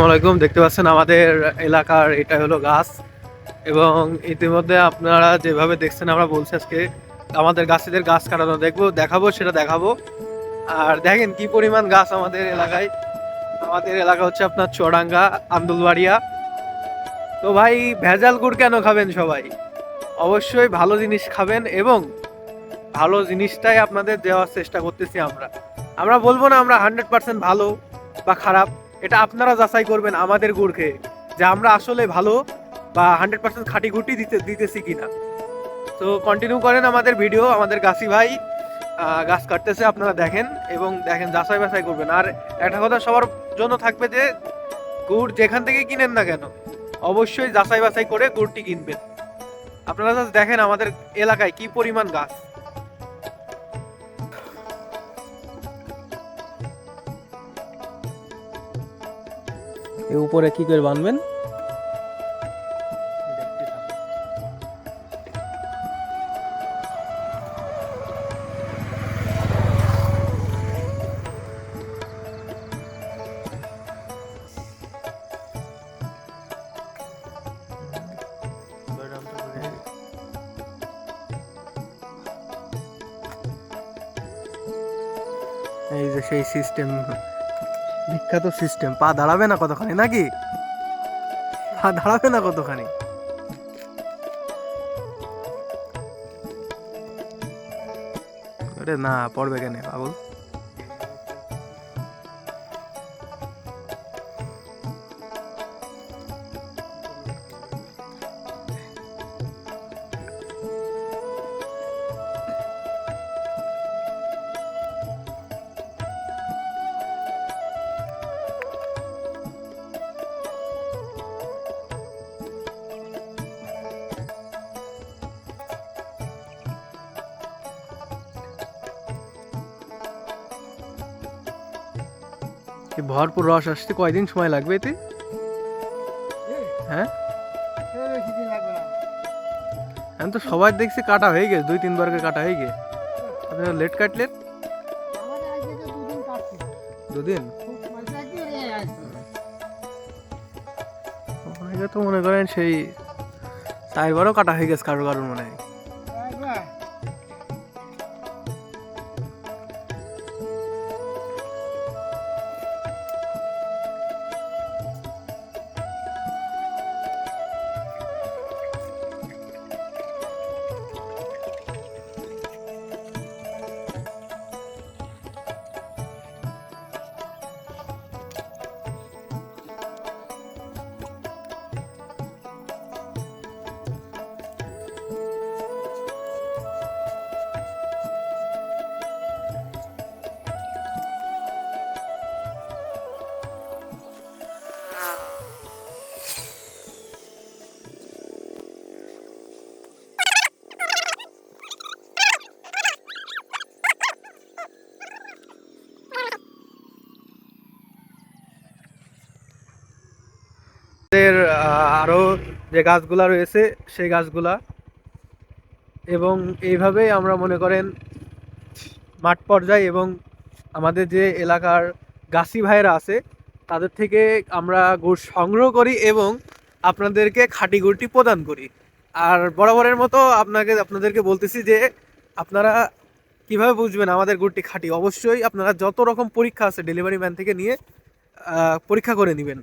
আসসালামাইকুম দেখতে পাচ্ছেন আমাদের এলাকার এটা হলো গাছ। এবং ইতিমধ্যে আপনারা যেভাবে দেখছেন, আমরা বলছি আজকে আমাদের গাছেদের গাছ কাটানো। দেখব, দেখাবো, সেটা দেখাবো। আর দেখেন কি পরিমাণ গাছ আমাদের এলাকায়। আমাদের এলাকা হচ্ছে আপনার চড়াঙ্গা আন্দুলবাড়িয়া। তো ভাই, ভেজাল গুড় কেন খাবেন সবাই? অবশ্যই ভালো জিনিস খাবেন এবং ভালো জিনিসটাই আপনাদের দেওয়ার চেষ্টা করতেছি আমরা। আমরা বলব না আমরা হান্ড্রেড পার্সেন্ট ভালো বা খারাপ। এটা আপনারা যাচাই করবেন আমাদের গুড় খেয়ে যে আমরা আসলে ভালো বা হান্ড্রেড পার্সেন্ট খাঁটি গুটি দিতে, দিতেছি কি না তো কন্টিনিউ করেন আমাদের ভিডিও আমাদের গাছি ভাই গাছ কাটতেছে, আপনারা দেখেন এবং দেখেন যাচাই বাছাই করবেন। আর একটা কথা সবার জন্য থাকবে যে, গুড় যেখান থেকে কিনেন না কেন, অবশ্যই যাচাই বাছাই করে গুড়টি কিনবেন। আপনারা দেখেন আমাদের এলাকায় কি পরিমাণ গাছ। উপরে কি করে বানবেন এই যে সেই সিস্টেম বিখ্যাত সিস্টেম। পা দাঁড়াবে না কতখানি, নাকি? পা দাঁড়াবে না কতখানি? না, পড়বে কেন, পাগল। ভরপুর রস আসতে কয়দিন সময় লাগবে এতে? হ্যাঁ? এখন তো সবাই দেখছি কাটা হয়ে গেছে, দুই তিনবার করে কাটা হয়ে গেছে। আপনারা লেট কাটলেন? দুদিন? তো মনে করেন সেই চারবারও কাটা হয়ে গেছে কারও কারোর মনে হয়। যে গাছগুলা রয়েছে, সেই গাছগুলা। এবং এইভাবেই আমরা মনে করেন মাঠ পর্যায়ে এবং আমাদের যে এলাকার গাছি ভাইয়েরা আছে, তাদের থেকে আমরা গুড় সংগ্রহ করি এবং আপনাদেরকে খাঁটি গুড়টি প্রদান করি। আর বরাবরের মতো আপনাকে, আপনাদেরকে বলতেছি যে আপনারা কীভাবে বুঝবেন আমাদের গুড়টি খাঁটি? অবশ্যই আপনারা যত রকম পরীক্ষা আছে ডেলিভারি ম্যান থেকে নিয়ে পরীক্ষা করে নেবেন।